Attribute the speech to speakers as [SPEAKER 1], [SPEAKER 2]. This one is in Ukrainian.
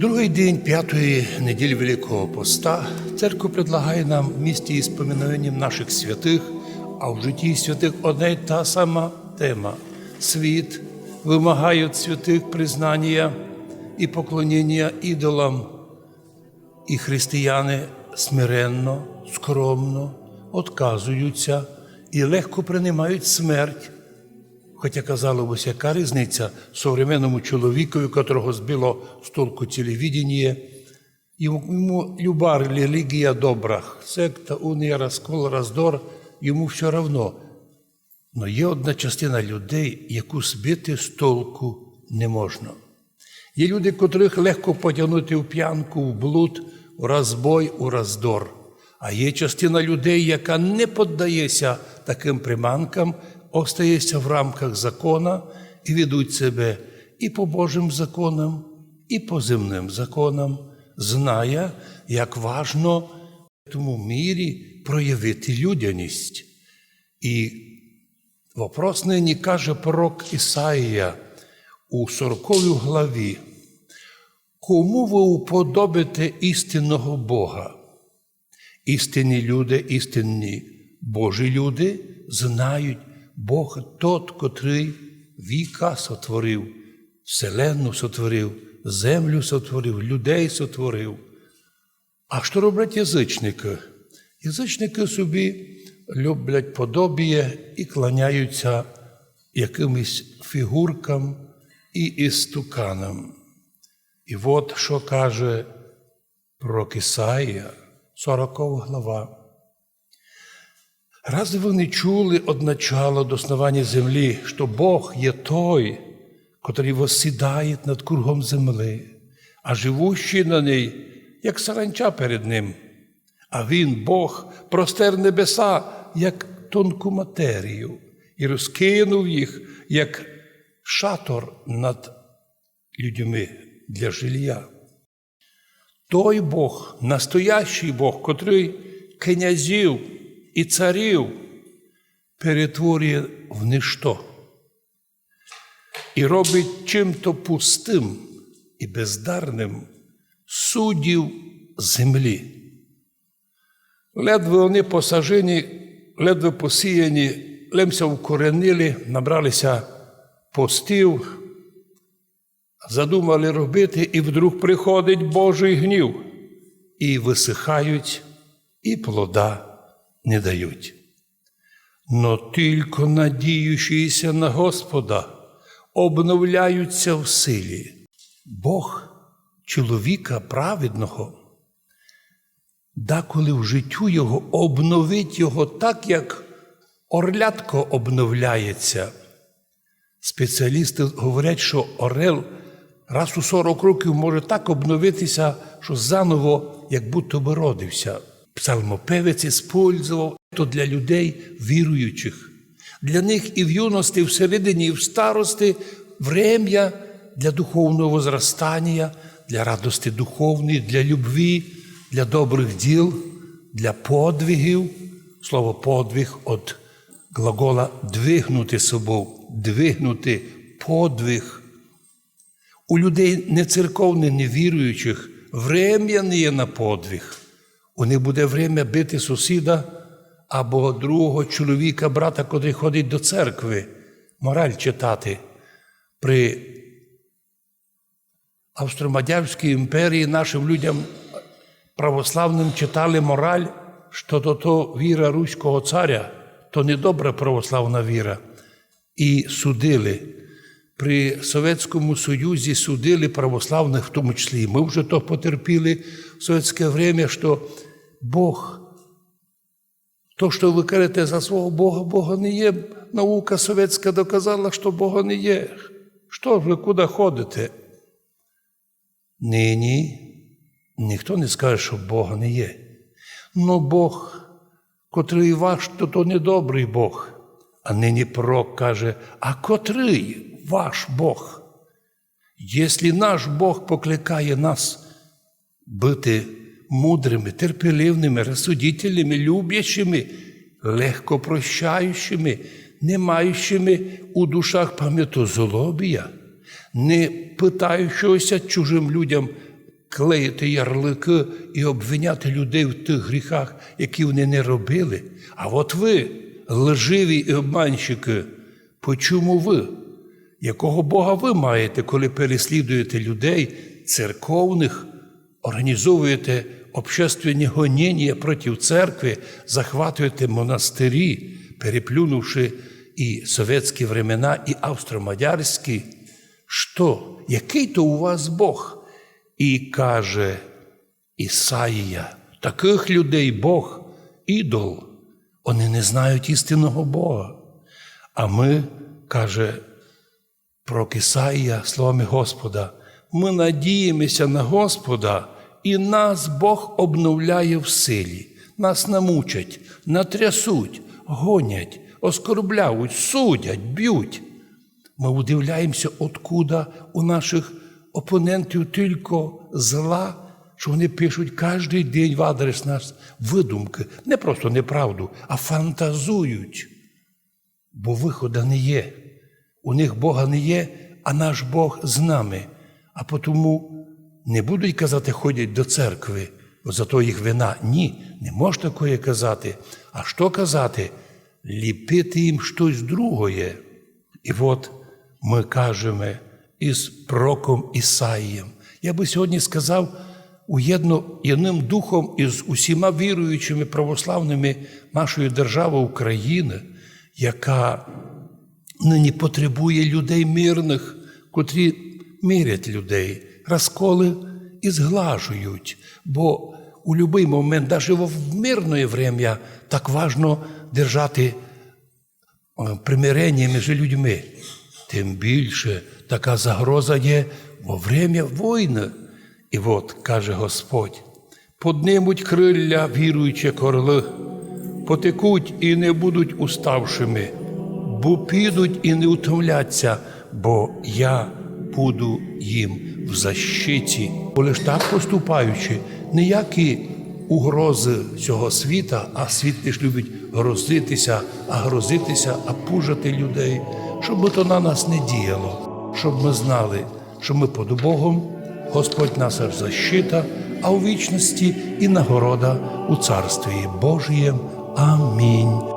[SPEAKER 1] Другий день п'ятої неділі Великого Поста церква предлагає нам в місті із поминанням наших святих, а в житті святих одна й та сама тема. Світ вимагає від святих признання і поклоніння ідолам, і християни смиренно, скромно отказуються і легко приймають смерть. Хоча, казалось, яка різниця современному чоловікові, котрого збило з толку телевідення, йому люба релігія добра, секта, унія, розкол, роздор, йому все равно. Но є одна частина людей, яку збити з толку не можна. Є люди, котрих легко потягнути в п'янку, в блуд, у розбой, у роздор. А є частина людей, яка не піддається таким приманкам, остається в рамках закона і ведуть себе і по Божим законам, і по земним законам, знає, як важно в тому мірі проявити людяність. І вопрос нині каже пророк Ісаїя у 40 главі. Кому ви уподобите істинного Бога? Істинні люди, істинні Божі люди знають Бог тот, котрий віка сотворив, вселенну сотворив, землю сотворив, людей сотворив. А що роблять язичники? Язичники собі люблять подобіє і кланяються якимось фігуркам і істуканам. І от що каже про Ісаїя, 40 глава. Разве ви не чули од начала до основання землі, що Бог є той, котрий восідає над кругом земли, а живущий на ній, як саранча перед ним, а Він, Бог, простер небеса, як тонку матерію, і розкинув їх, як шатор над людьми для жилья. Той Бог, настоящий Бог, котрий князів і царів перетворює в ничто і робить чим-то пустим і бездарним суддів землі. Ледве вони посажені, ледве посіяні, лемся укоренили, набралися постів, задумали робити, і вдруг приходить Божий гнів, і висихають, і плода не дають. Но тільки надіючися на Господа, обновляються в силі. Бог чоловіка праведного, деколи в життю його обновить його так, як орлятко обновляється. Спеціалісти говорять, що орел раз у 40 років може так обновитися, що заново, як будто би родився. Псалмопевець іспользував то для людей віруючих. Для них і в юності, і всередині, і в старості врем'я для духовного зростання, для радості духовної, для любві, для добрих діл, для подвигів. Слово подвиг від глагола двигнути собою, двигнути подвиг. У людей не церковних, не віруючих врем'я не є на подвиг. У них буде время бити сусіда або другого чоловіка, брата, котрий ходить до церкви, мораль читати. При Австро-Мадярській імперії нашим людям православним читали мораль, що то, то віра руського царя, то недобра православна віра. І судили. При Совєтському Союзі судили православних, в тому числі. Ми вже то потерпіли в совєтське время, що Бог, то, що ви кажете за свого Бога, Бога не є. Наука совєтська доказала, що Бога не є. Що ж ви куди ходите? Нині ніхто не скаже, що Бога не є. Но Бог, котрий ваш, то то не добрий Бог. А нині пророк каже, а котрий ваш Бог? Якщо наш Бог покликає нас бути мудрими, терпеливними, розсудительними, люблячими, легко прощаючими, не маючими у душах пам'ятозолобія, не питаючогося чужим людям клеїти ярлики і обвиняти людей в тих гріхах, які вони не робили. А от ви, лживі і обманщики, по чому ви? Якого Бога ви маєте, коли переслідуєте людей церковних, організовуєте общественні гоніння проти церкви, захватуєте монастирі, переплюнувши і совєтські времена, і австро-мадярські? Що? Який то у вас Бог? І каже Ісаїя, таких людей Бог ідол. Вони не знають істинного Бога. А ми, каже пророк Ісаїя, словами Господа, ми надіємося на Господа, і нас Бог обновляє в силі. Нас намучать, натрясуть, гонять, оскорбляють, судять, б'ють. Ми удивляємося, откуда у наших опонентів тільки зла, що вони пишуть кожен день в адрес нас видумки, не просто неправду, а фантазують. Бо виходу не є. У них Бога не є, а наш Бог з нами. А тому не будуть казати, ходять до церкви, бо зато їх вина. Ні, не можна такое казати. А що казати? Ліпити їм щось другое. І от ми кажемо із пророком Ісаїєм. Я би сьогодні сказав, уєдно єдним духом із усіма віруючими православними нашої держави України, яка нині потребує людей мирних, котрі мирять людей, розколи і зглажують. Бо у будь-який момент, навіть в мирне время, так важно держати е, примирення між людьми. Тим більше така загроза є во время війни. І от каже Господь: поднимуть крилля віруючі корли, потекуть і не будуть уставшими, бо підуть і не утомляться, бо я буду їм в защиті. Бо лиш так поступаючи, ніякі угрози цього світа, а світ лиш любить грозитися, а грозитися, а пужати людей, щоб то на нас не діяло, щоб ми знали, що ми під Богом, Господь наша защита, а у вічності і нагорода у Царстві Божієм. Амінь.